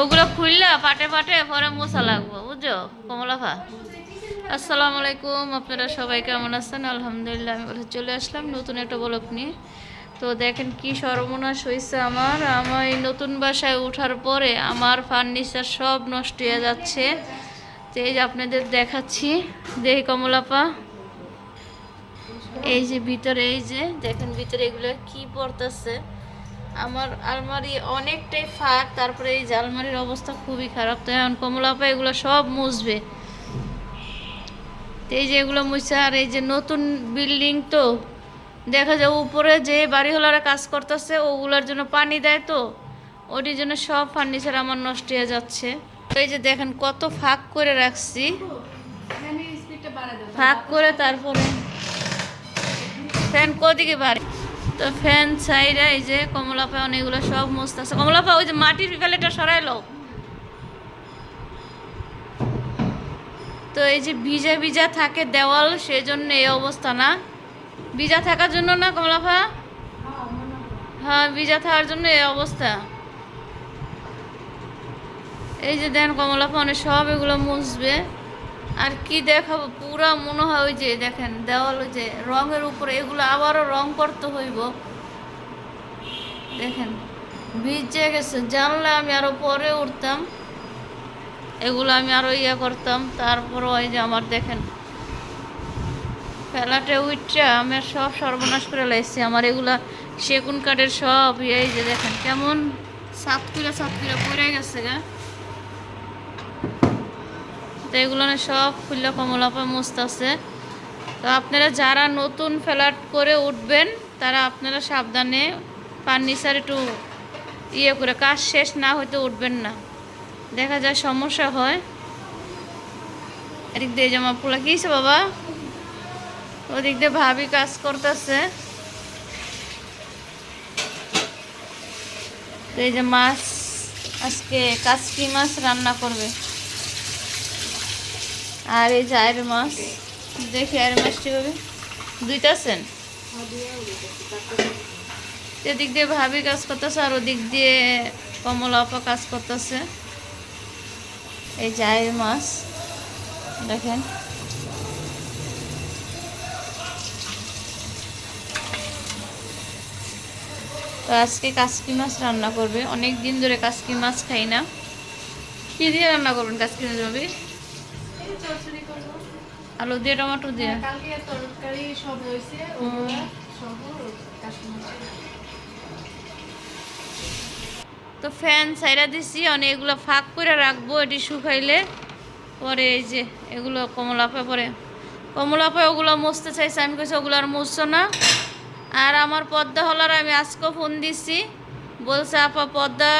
ওগুলো খুললে পাটে পাটে পরে মশা লাগবো, বুঝছ? কমলাফা আসসালামু আলাইকুম, আপনারা সবাই কেমন আছেন? আলহামদুলিল্লাহ, আমি বলে চলে আসলাম নতুন একটা ব্লক নিয়ে। তো দেখেন কি সর্বনাশ হয়েছে আমার। আমার এই নতুন বাসায় ওঠার পরে আমার ফার্নিচার সব নষ্ট হয়ে যাচ্ছে। তো এই যে আপনাদের দেখাচ্ছি। দেখি কমলাপা এই যে ভিতরে, এই যে দেখেন ভিতরে এগুলো কি পড়তেছে? আমার আলমারি অনেকটাই ফাঁক, তারপরে এই আলমারির অবস্থা খুবই খারাপ। তো এখন কমলাপা এগুলো সব মুছবে। এই যে এগুলো মুছে, আর এই যে নতুন বিল্ডিং তো, দেখা যায় উপরে যে বাড়িওয়ালারা কাজ করতেছে, ওগুলোর জন্য পানি দেয় তো, ওটির জন্য সব ফার্নিচার আমার নষ্ট হয়ে যাচ্ছে। এই যে দেখেন কত ফাঁক করে রাখছি। ফাঁক করে তারপরে ফ্যান কোদিকে বাড়ি? তো ফ্যান সাইডে এই যে কমলাপা অনেকগুলো সব মস্ত আছে। কমলাপা ওই যে মাটির ফেলেটা সরাইলো। তো এই যে ভিজা ভিজা থাকে দেওয়াল, সেজন্য এই অবস্থা না। ভিজা থাকার জন্য না কমলাফা হ্যাঁ ভিজা থাকার জন্য এই অবস্থা। এই যে দেন কমলাফা অনেক সব এগুলো মুছবে। আর কি দেখাবো? পুরা মনে হয় যে দেখেন, দেওয়াল যে, রঙের উপরে এগুলো আবারও রং করতে হইব। দেখেন, ভিজে গেছে। জানলে আমি আরও পরে উঠতাম। এগুলো আমি আরও ইয়ে করতাম। তারপর ওই যে আমার দেখেন, ফেলাটে উইটটা আমি সব সর্বনাশ করে লাইছি। আমার এগুলা সেগুন কাঠের সব, এই যে দেখেন, কেমন সাতকুলা সাতকুলা পড়ে গেছে গা। তো এগুলো সব ফুল্লা কমলাপা আছে। তো আপনারা যারা নতুন ফ্ল্যাট করে উঠবেন, তারা আপনারা সাবধানে ফার্নিচার একটু ইয়ে করে, কাজ শেষ না হইতে উঠবেন না। দেখা যায় সমস্যা হয়। এদিক দিয়ে জামা পোলা কি হয়েছে বাবা? ওদিক দিয়ে ভাবি কাজ করতেছে। এই যে মাছ, আজকে কাচকি মাছ রান্না করবে। আর এই যে আয়ের মাছ, দেখি আয়ের মাছটি হবে দুইটা আছেন এদিক দিয়ে ভাবি কাজ করতেছে, আর ওদিক দিয়ে কমলা আপা কাজ করতেছে। এই যে মাছ, দেখেন। তো আজকে কাসকি মাছ রান্না করবে। অনেক দিন ধরে কাসকি মাছ খাই না। কী দিয়ে রান্না করবেন কাসকি মাছ আলু দিয়ে টমেটো দিয়ে? কালকে তরকারি সব ওগুলা সব তো ফ্যান সাইরা দিছি অনেক এগুলো ফাঁক করে রাখব এটি শুকাইলে পরে এই যে এগুলো কমলাপা পরে কমলাপা ওগুলো মুছতে চাইছে আমি কইছি ওগুলো আর মুছছো না। আর আমার পদ্মা হলার আমি আজকেও ফোন দিছি বলছে আপা পদ্মা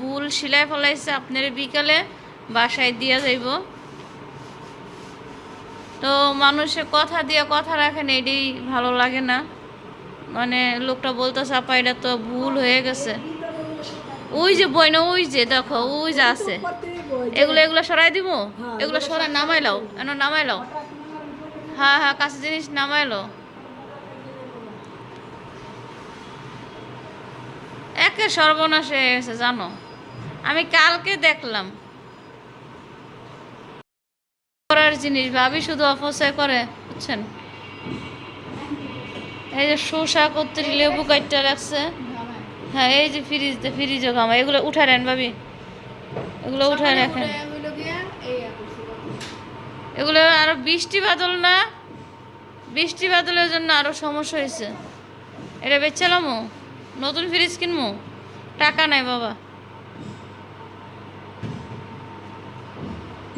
ভুল সিলাই ফেলাইছে আপনার বিকালে বাসায় দিয়ে যাইব। তো মানুষে কথা দিয়ে কথা রাখেন এটি ভালো লাগে না। মানে লোকটা বলতেছে, আপা, এটা তো ভুল হয়ে গেছে। ওই যে বই না, ওই যে দেখো, ওই যে আছে। এগুলো এগুলো সরাই দিব? এগুলো সরাই, নামাই লাও। এন, নামাই লাও। হ্যাঁ হ্যাঁ কাছে জিনিস নামাই লাও। একে সর্বনাশ হয়ে গেছে, জানো? আমি কালকে দেখলাম। করার জিনিস ভাবি শুধু অপচয় করে বুঝছেন? এই যে শসা করতে লেবু কাটতে রাখছে হ্যাঁ এই যে ফ্রিজ ফ্রিজও খামা এগুলো উঠায় নেন ভাবি। এগুলো উঠায় রাখেন গিয়া এগুলো আরও বৃষ্টি বাদল না? বৃষ্টি বাদলের জন্য আরও সমস্যা হয়েছে। এটা বেচালামো নতুন ফ্রিজ কিনবো টাকা নাই বাবা।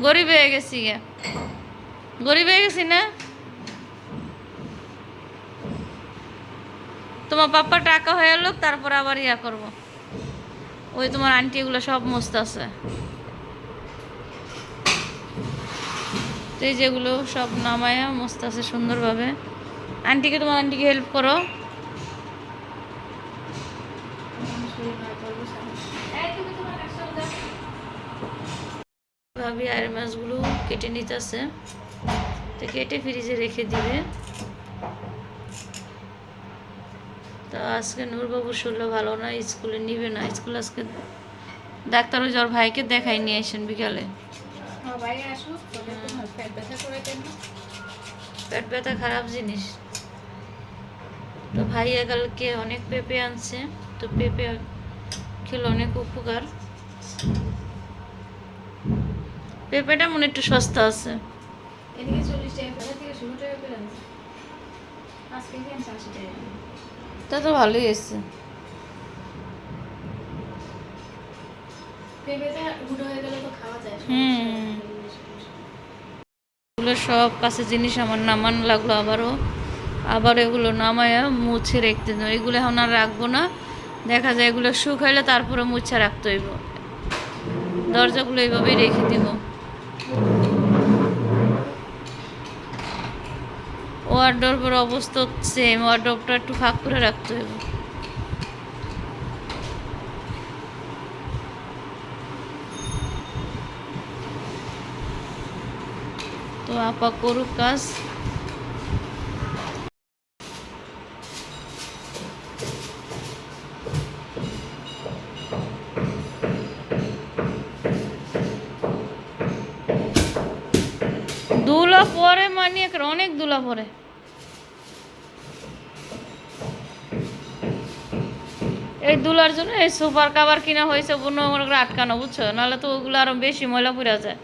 গরিব হয়ে গেছি গে গরিব হয়ে গেছি না? তোমার পাপ্পা টাকা হয়ে লোক তারপর আবার ইয়া করব। ওই তোমার আন্টি এগুলো সব মস্ত আছে তো এই যেগুলো সব নামায়া মস্ত আছে সুন্দরভাবে। আন্টিকে তোমার আন্টিকে হেল্প করো। ভাবি আর মাছগুলো কেটে নিতেছে। তো কেটে ফ্রিজে রেখে দিবে। তো আজকে নূরবাবুর শরীর ভালো না স্কুলে নিবে না। স্কুল আজকে ডাক্তার ওই জ্বর ভাইকে দেখাই নিয়ে আসেন বিকালে। পেট ব্যথা খারাপ জিনিস। তো ভাই কালকে অনেক পেঁপে আনছে তো পেঁপে খেলে অনেক উপকার। পেঁপেটা মনে একটু সস্তা আছে। এদিকে চল্লিশ টাকা থেকে ষোলো টাকা করে আজকে আশি টাকা তা তো ভালোই এসছে। পেঁপেটা গুঁড়ো হয়ে গেলে তো খাওয়া যায় হুম। এগুলো সব কাছে জিনিস আমার নামান লাগল আবারও আবার এগুলো নামায়া মুছে রেখতে দেবো। এগুলো এখন আর রাখব না। দেখা যায় এগুলো শুকাইলে তারপরে মুছে রাখতে হইব। দরজাগুলো এইভাবেই রেখে দিব। ওয়ার্ডরোবের অবস্থা সেম ওয়ার্ডরোবটা একটু ফাঁক করে রাখতে হবে। তো আপা করুক কাজ। দুলা পরে মানে একের অনেক দুলা পরে। এই দুলার জন্য এই সুপার কাভার কিনা হয়েছে মনে করে আটকানো, বুঝছ? নাহলে তো ওগুলো আরও বেশি ময়লা পুরা যায়।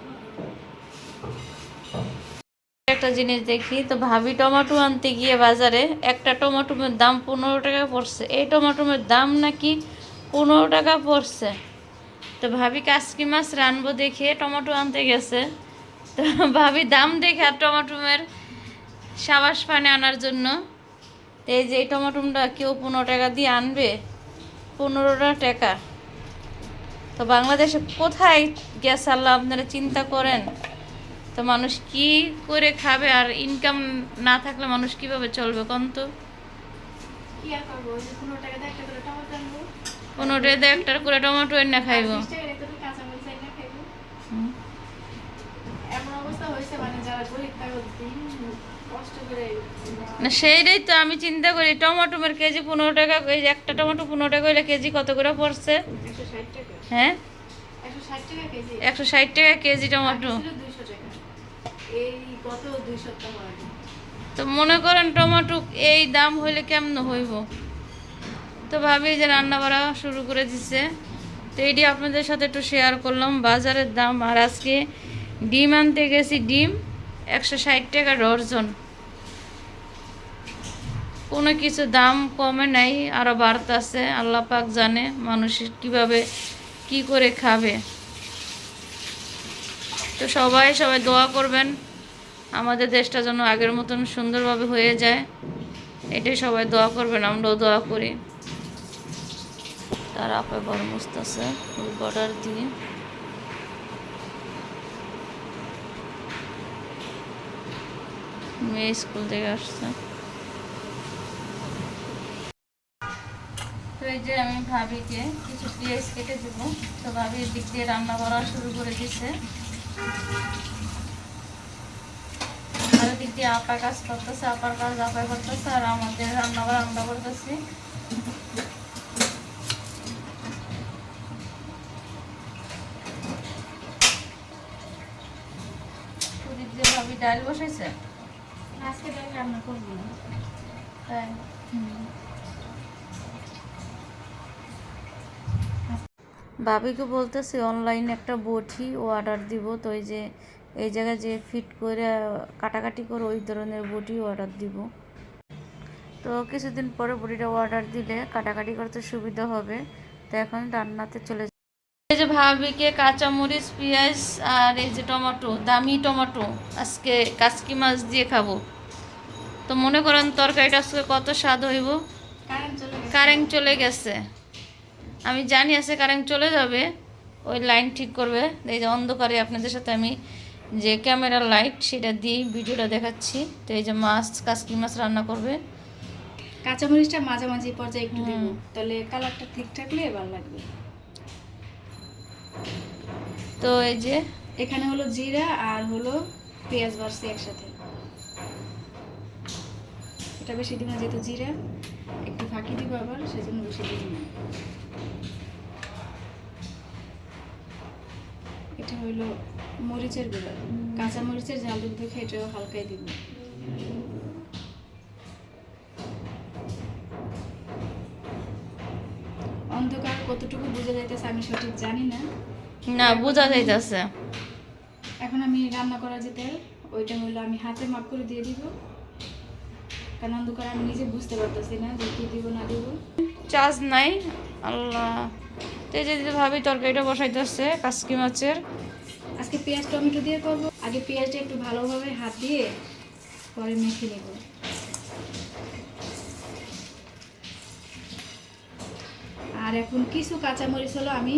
একটা জিনিস দেখি, তো ভাবি টমেটো আনতে গিয়ে বাজারে একটা টমেটোমের দাম পনেরো টাকা পড়ছে। এই টমেটোমের দাম নাকি পনেরো টাকা পড়ছে। তো ভাবি কাসকি মাছ রানবো দেখে টমেটো আনতে গেছে। তো ভাবি দাম দেখে আর টমেটোমের সাবাস পানি আনার জন্য। এই যে এই টমেটোমটা কেউ পনেরো টাকা দিয়ে আনবে পনেরোটা টাকা। তো বাংলাদেশে কোথায় গ্যাস আল্লাহ আপনারা চিন্তা করেন? তো মানুষ কি করে খাবে আর ইনকাম না থাকলে মানুষ কীভাবে চলবে কোন তো? পনেরো টাকা দিয়ে একটা করে টমেটো এনে খাইব বিশ টাকা রেখে তো কাঁচা মরিচ এনে খাইবো হুম। এমন অবস্থা হয়েছে মানে যারা গরিব তারা দিন কষ্ট করে না, সেইটাই তো আমি চিন্তা করি। টমেটোমের কেজি পনেরো টাকা এই একটা টমেটো পনেরো টাকা হইলে কেজি কত করে পড়ছে? হ্যাঁ? একশো ষাট টাকা কেজি টমেটো। তো মনে করেন টমেটো এই দাম হইলে কেমন হইব? তো ভাবি যে রান্না বাড়া শুরু করে দিছে। তো এইটি আপনাদের সাথে একটু শেয়ার করলাম, বাজারের দাম। আর আজকে ডিম আনতে গেছি, ডিম। একশো ষাট টাকা ডর্জন কোনো কিছু দাম কমে নাই আরও বাড়তাছে আল্লাহ পাক জানে মানুষের কীভাবে কি করে খাবে। তো সবাই সবাই দোয়া করবেন, আমাদের দেশটা যেন আগের মতন সুন্দরভাবে হয়ে যায়। এটাই সবাই দোয়া করবেন, আমরাও দোয়া করি। তারা আপে বড় মস্ত আছে বর্ডার দিয়ে। মেয়ে স্কুল থেকে আসছে। তো এই যে আমি ভাবিকে কিছু পেঁয়াজ কেটে দেবো। তো ভাবি দিক দিয়ে রান্না করা শুরু করে দিছে। আর দিক দিয়ে আপা কাজ করতেছে, আপার কাজ আপায় করতেছে, আর আমাদের রান্না করা আমরা করতেছি। ভাবি ডাল বসাইছে আজকে ডাল রান্না করব। না তাই ভাবিকে বলতেছি অনলাইনে একটা বটি ও অর্ডার দিব। তো এই যে এই জায়গায় যে ফিট করে কাটাকাটি করে ওই ধরনের বটি অর্ডার দিব। তো কিছুদিন পরে বটিটা অর্ডার দিলে কাটাকাটি করতে সুবিধা হবে। তো এখন রান্নাতে চলে যাব। এই যে ভাবিকে কাঁচামরিচ পেঁয়াজ আর এই যে টমেটো দামি টমেটো আজকে কাসকি মাছ দিয়ে খাব। তো মনে করেন তরকারিটা আজকে কত স্বাদ হইব? কারেন্ট চলে গেছে। আমি জানি আছে কারেন্ট চলে যাবে। ওই লাইন ঠিক করবে। এই যে অন্ধকারে আপনাদের সাথে আমি যে ক্যামেরার লাইট সেটা দিয়ে ভিডিওটা দেখাচ্ছি। তো এই যে মাছ কাসকি মাছ রান্না করবে। কাঁচামরিচটা মাঝামাঝি পর্যায়ে একটু দেবো। তাহলে কালারটা ঠিক থাকলে ভালো লাগবে। তো এই যে এখানে হলো জিরা আর হলো পেঁয়াজ বাড়ছে একসাথে। এটা বেশি দিন যেহেতু জিরে একটু ফাঁকি দিব আবার সেজন্য বেশি দিব না। এটা হইল মরিচের গুঁড়া। কাঁচা মরিচের জাল দুধ দেখে এটাও হালকাই দিব। অন্ধকার কতটুকু বোঝা যাইতেছে আমি সঠিক জানি না। না বোঝা যাইতেছে। এখন আমি রান্না করার যে তেল ওইটা হলো আমি হাতে মাপ করে দিয়ে দিব। কারণ অন্ধকার আমি নিজে বুঝতে পারতেছি না যে কি দিব না দিব। চার্জ নাই আল্লাহ। তো এই যে ভাবি তরকারিটা বসাইতেছে কাসকি মাছের। আজকে পেঁয়াজ টমেটো দিয়ে করব। আগে পেঁয়াজটা একটু ভালোভাবে হাত দিয়ে পরে মেখে নেব। আর এখন কিছু কাঁচামরিচ হলো আমি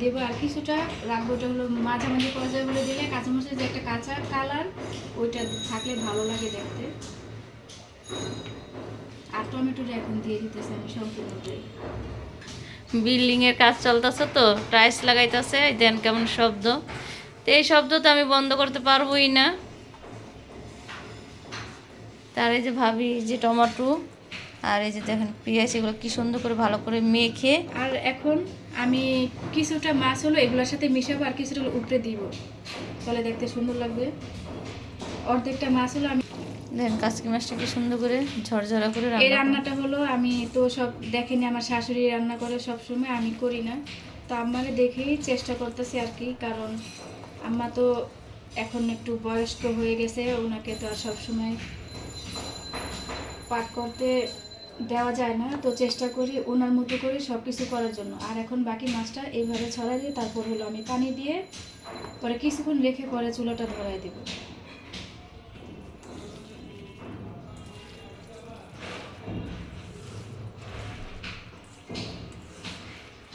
দেবো আর কিছুটা রাখব। ওটা হলো মাঝামাঝি পর্যায়ে বলে দিলে কাঁচামরিচের যে একটা কাঁচা কালার ওইটা থাকলে ভালো লাগে দেখতে। আর টমেটোটা এখন দিয়ে দিতেছে আমি সম্পূর্ণটাই। বিল্ডিং এর কাজ চলতেছে তো টাইলস লাগাইতেছে দেন কেমন শব্দ। তো এই শব্দ তো আমি বন্ধ করতে পারবোই না। তার এই যে ভাবি যে টমেটো আর এই যে দেখেন পেঁয়াজ এগুলো কি সুন্দর করে ভালো করে মেখে। আর এখন আমি কিছুটা মাছ হলো এগুলোর সাথে মিশাবো আর কিছুটা উপরে দিব। তাহলে দেখতে সুন্দর লাগবে। অর্ধেকটা মাছ হলো আমি দেখেন কাসকি মাছটা কি সুন্দর করে ঝরঝরা করে এই। রান্নাটা হলো আমি তো সব দেখেনি আমার শাশুড়ি রান্না করে সব সময় আমি করি না। তো আমারে দেখেই চেষ্টা করতেছি আর কি কারণ আম্মা তো এখন একটু বয়স্ক হয়ে গেছে ওনাকে তো আর সবসময় পাক করতে দেওয়া যায় না। তো চেষ্টা করি ওনার মতো করে সব কিছু করার জন্য। আর এখন বাকি মাছটা এইভাবে ছড়াই দিয়ে তারপর হলো আমি পানি দিয়ে পরে কিছুক্ষণ রেখে পরে চুলাটা ধরাই দেবো।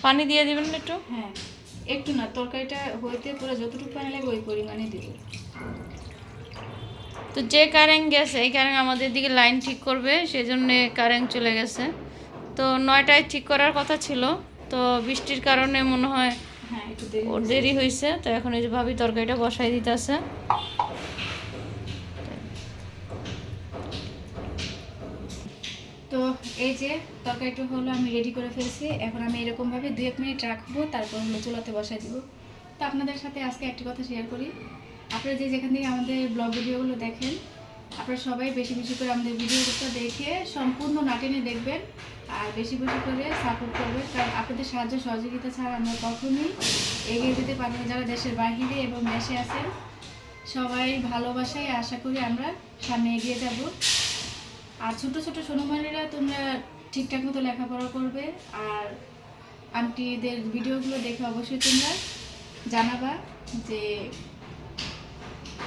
পানি দিয়ে দিবেন একটু? হ্যাঁ একটু না তরকারিটা হইতে পুরো যতটুকু পানি লাগবে ওই পরিমাণে দেবো তো যে কারেন্ট গেছে এই কারেন্ট আমাদের দিকে লাইন ঠিক করবে সেজন্য কারেন্ট চলে গেছে। তো নয়টায় ঠিক করার কথা ছিল তো বৃষ্টির কারণে মনে হয় হ্যাঁ একটু দেরি ওর দেরি হয়েছে তো এখন এই যে ভাবি তরকারিটা বসাই দিতেছে তো এই যে তরকারিটা হলো, আমি রেডি করে ফেলছি। এখন আমি এরকমভাবে দু এক মিনিট রাখব, তারপর হলো চুলাতে বসাই দিব। তো আপনাদের সাথে আজকে একটি কথা শেয়ার করি। আপনারা যে যেখান থেকে আমাদের ব্লগ ভিডিওগুলো দেখেন, আপনারা সবাই বেশি বেশি করে আমাদের ভিডিওটা দেখে সম্পূর্ণ নাটেনে দেখবেন আর বেশি বেশি করে সাপোর্ট করবেন। কারণ আপনাদের সাহায্য সহযোগিতা ছাড়া আমরা কখনোই এগিয়ে যেতে পারব যারা দেশের বাহিরে এবং দেশে আছেন, সবাই ভালোবাসায় আশা করি আমরা সামনে এগিয়ে যাব। আর ছোট ছোট সোনমানিরা তোমরা ঠিকঠাক মতো লেখাপড়া করবে আর আন্টিদের ভিডিওগুলো দেখে অবশ্যই তোমরা জানাবা যে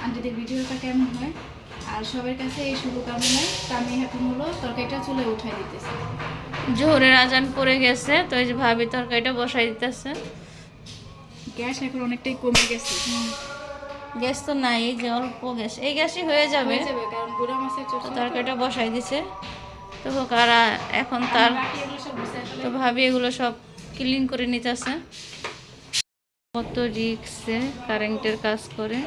আন্টিদের ভিডিওটা কেমন হয়। আর সবার কাছে এই শুভকামনায় আমি এখন হলো তরকারিটা চুলে উঠাই দিতেছি। জোহরের আজান পড়ে গেছে তো এই যে ভাবি তরকারিটা বসাই দিতেছে। গ্যাস এখন অনেকটাই কমে গেছে। গ্যাস তো নাই যে অল্প গ্যাস। এই গ্যাসই হয়ে যাবে। হয়ে তরকারিটা বসাই দিছে। তো হোক আর এখন তার তো ভাবি এগুলো সব ক্লিন করে নিতেছে। কত রিক্সে কারেন্টের কাজ করে।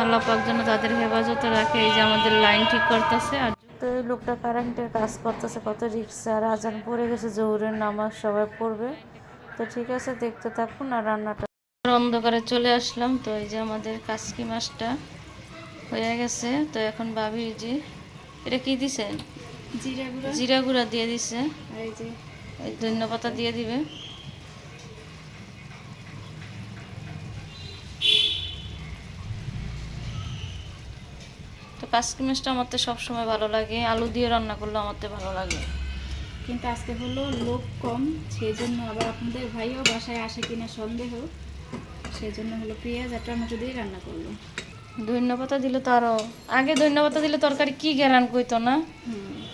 আল্লাহ পাক যেন তাদের হেফাজতে রাখে এই যে আমাদের লাইন ঠিক করতেছে। আর তো এই লোকটা কারেন্টের কাজ করতেছে কত রিক্সে আর আজান পড়ে গেছে জহুরের নামাজ সবাই পড়বে। তো ঠিক আছে দেখতে থাকুন আর রান্নাটা অন্ধকারে চলে আসলাম তো এই যে আমাদের কাসকি মাছটা হয়ে গেছে। তো এখন ভাবি যে এটা কি দিছে? জিরা গুঁড়া। দিয়ে দিছে। এই ধন্য পাতা দিয়ে দিবে। তো কাসকি মাছটা আমার তো সবসময় ভালো লাগে। আলু দিয়ে রান্না করলে আমার তো ভালো লাগে। কিন্তু আজকে হলো লোক কম সেই জন্য আবার আপনাদের ভাইও বাসায় আসে কিনা সন্দেহ। সেই জন্য হলো পেঁয়াজ আর টমেটো দিয়ে রান্না করল। ধন্য পাতা দিলে তো আরও আগে ধন্য পাতা দিলে তরকারি কি গেরান কইতো না?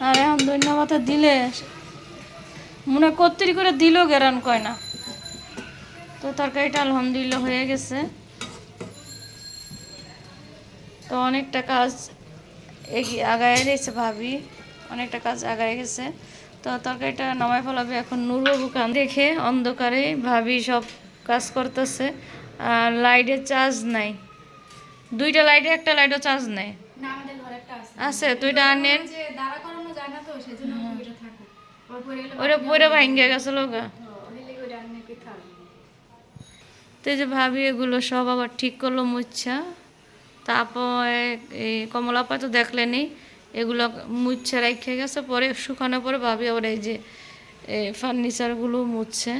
আর এখন ধন্য পাতা দিলে মনে কত্তরি করে দিলেও গেরান কয় না। তো তরকারিটা আলহামদুলিল্লাহ হয়ে গেছে। তো অনেকটা কাজ এগিয়ে আগায় দিয়েছে ভাবি। অনেকটা কাজ আগায় গেছে। তো তরকারিটা নামায় ফেলাবে এখন নূরবাবু কান দেখে অন্ধকারে ভাবি সব কাজ করতেছে। আর লাইটের চার্জ নাই। দুইটা লাইটে একটা লাইটও চার্জ নেই। আছে। দুইটা আনেন ওর পরে ভাঙ্গে গেছে লোকা তো যে ভাবি এগুলো সব আবার ঠিক করল মুচ্ছা তারপরে এই কমলাপা তো দেখলেনি এগুলো মুচ্ছে রেখে গেছে। পরে শুকানোর পরে ভাবি আবার এই যে ফার্নিচারগুলো মুছছে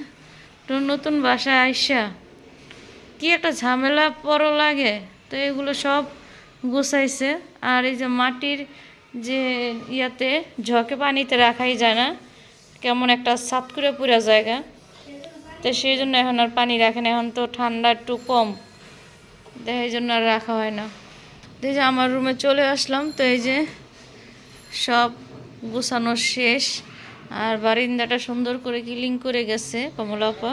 তো নতুন বাসায় আইসা কি একটা ঝামেলা পর লাগে। তো এগুলো সব গুছাইছে। আর এই যে মাটির যে ইয়াতে ঝকে পানিতে রাখাই যায় না। কেমন একটা সাত করে পুরা জায়গা। তো সেই জন্য এখন আর পানি রাখে না। এখন তো ঠান্ডা একটু কম। এই জন্য আর রাখা হয় না। এই যে আমার রুমে চলে আসলাম। তো এই যে সব গুছানো শেষ। আর বারিন্দাটা সুন্দর করে ক্লিন করে গেছে, কমলাপা।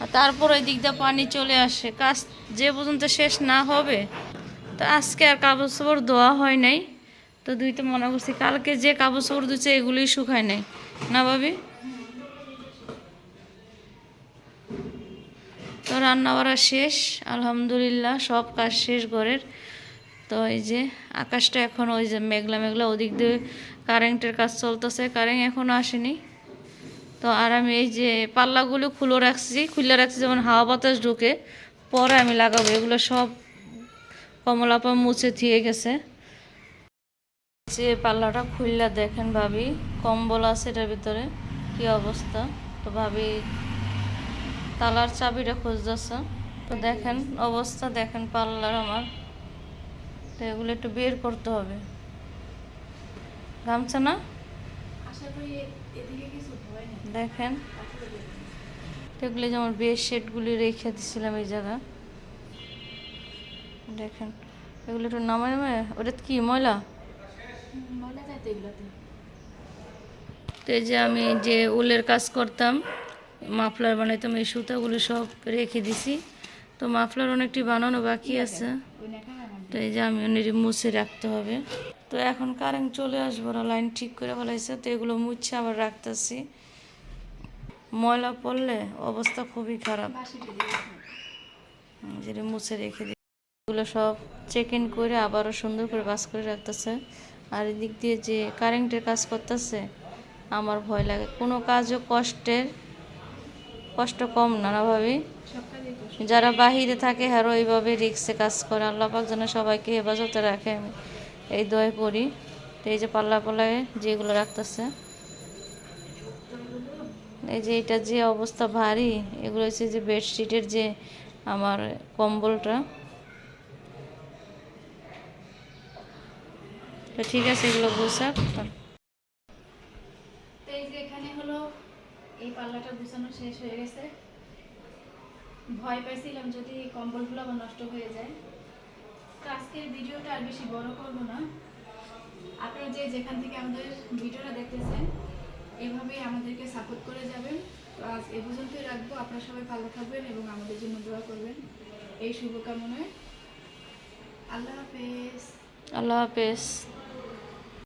আর তারপর ওই দিক দিয়ে পানি চলে আসে। কাজ যে পর্যন্ত শেষ না হবে, তো আজকে আর কাপড় চোপড় ধোয়া হয় নাই। তো দুই তো মনে করছি কালকে যে কাপড় চোপড় ধুচ্ছে এগুলোই শুকায় নাই। না ভাবি? তো রান্না বাড়া শেষ, আলহামদুলিল্লাহ, সব কাজ শেষ ঘরের। তো এই যে আকাশটা এখন ওই যে মেঘলা মেঘলা, ওদিক দিয়ে কারেন্টের কাজ চলতেছে কারেন্ট এখনও আসেনি। তো আর আমি এই যে পাল্লাগুলো খুলে রাখছি খুলে রাখছি, যেমন হাওয়া বাতাস ঢুকে, পরে আমি লাগাবো। এগুলো সব কমলাপা মুছে থিয়ে গেছে। যে পাল্লাটা খুললা দেখেন ভাবি, কম্বল আছে এটার ভিতরে, কি অবস্থা? তো ভাবি তালার চাবিটা খুঁজতেছে। তো দেখেন অবস্থা, দেখেন পাল্লার আমার। তো এগুলো একটু বের করতে হবে। ঘামছে না? দেখেন। এগুলো যেমন বেড শেডগুলি রেখে দিছিলাম এই জায়গা। দেখেন এগুলো একটু নামায় নামায় ওটা কি ময়লা? তো এই যে আমি যে উলের কাজ করতাম মাফলার বানাইতাম এই সুতাগুলো সব রেখে দিছি। তো মাফলার অনেকটি বানানো বাকি আছে। তো এই যে আমি অনেক মুছে রাখতে হবে। তো এখন কারেন্ট চলে আসব না লাইন ঠিক করে ফেলাইছে, তো এগুলো মুছে আবার রাখতেছি। ময়লা পড়লে অবস্থা খুবই খারাপ। যেটা মুছে রেখে দিই। এগুলো সব চেক ইন করে আবারও সুন্দর করে বাস করে রাখতেছে। আর এদিক দিয়ে যে কারেন্টের কাজ করতেছে, আমার ভয় লাগে। কোনো কাজও কষ্টের, কষ্ট কম না না ভাবি? সব কাজে কষ্ট যারা বাহিরে থাকে হ্যারো এইভাবে রিক্সে কাজ করে। আল্লাহ পাক যেন সবাইকে হেফাজতে রাখে। আমি এই দয় করি এই যে পাল্লা পাল্লায় যেগুলো রাখতেছে। এই যে এটা যে অবস্থা ভারী, এগুলো হচ্ছে যে বেডশিটের যে আমার কম্বলটা। তো ঠিক আছে, এগুলো গোছাক। তো এই যে এখানে হলো, এই পাল্লাটা গুছানো শেষ হয়ে গেছে। ভয় পাইছিলাম যদি কম্বলগুলো আবার নষ্ট হয়ে যায়। তো আজকের ভিডিওটা আর বেশি বড় করব না। আপনারা যে যেখান থেকে আমাদের ভিডিওটা দেখতেছেন এভাবেই আমাদেরকে সাপোর্ট করে যাবেন। তো আজ এ পর্যন্তই রাখব। আপনারা সবাই ভালো থাকবেন এবং আমাদের জন্য দোয়া করবেন। এই শুভকামনায়। আল্লাহ হাফেজ। আল্লাহ হাফেজ।